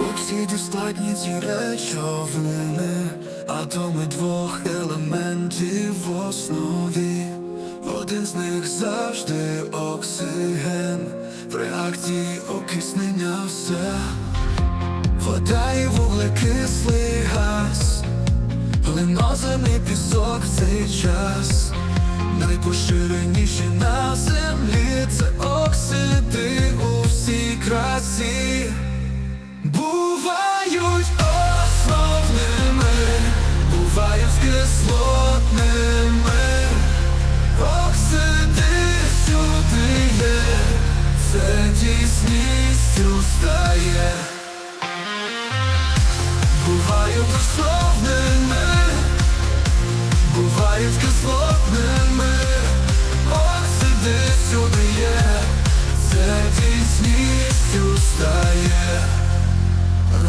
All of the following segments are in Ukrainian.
Оксиди складні ці речовини, атоми двох елементів в основі. Один з них завжди оксиген, в реакції окиснення все. Вода і вуглекислий газ, глиноземний пісок в цей час. Найпоширеніші на землі це оксиди у всій красі. Оксиди сюди є, це дійсністю стає.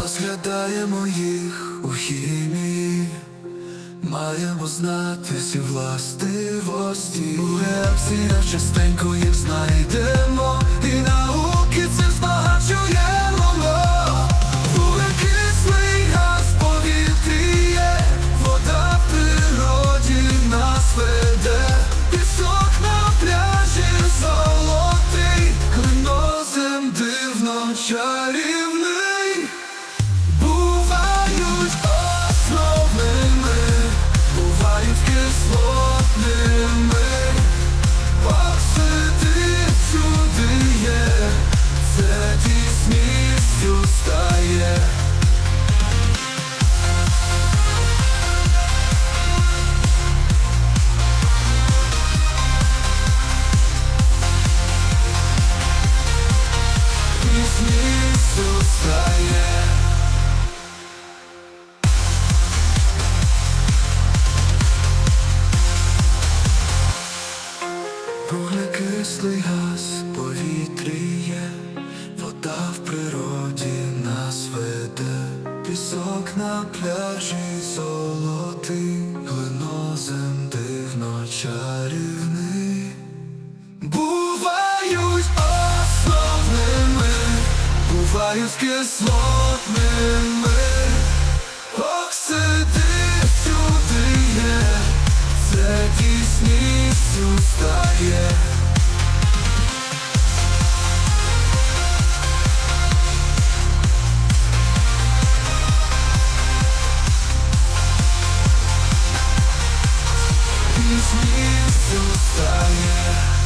Розглядаємо їх у хімії, маємо знати всі властивості. У реакціях частенько їх знайдемо, стає. Стає. На пляжі золотий, глинозем дивно чарівний. Бувають основними, бувають кислотними. Оксиди Ніж місце устає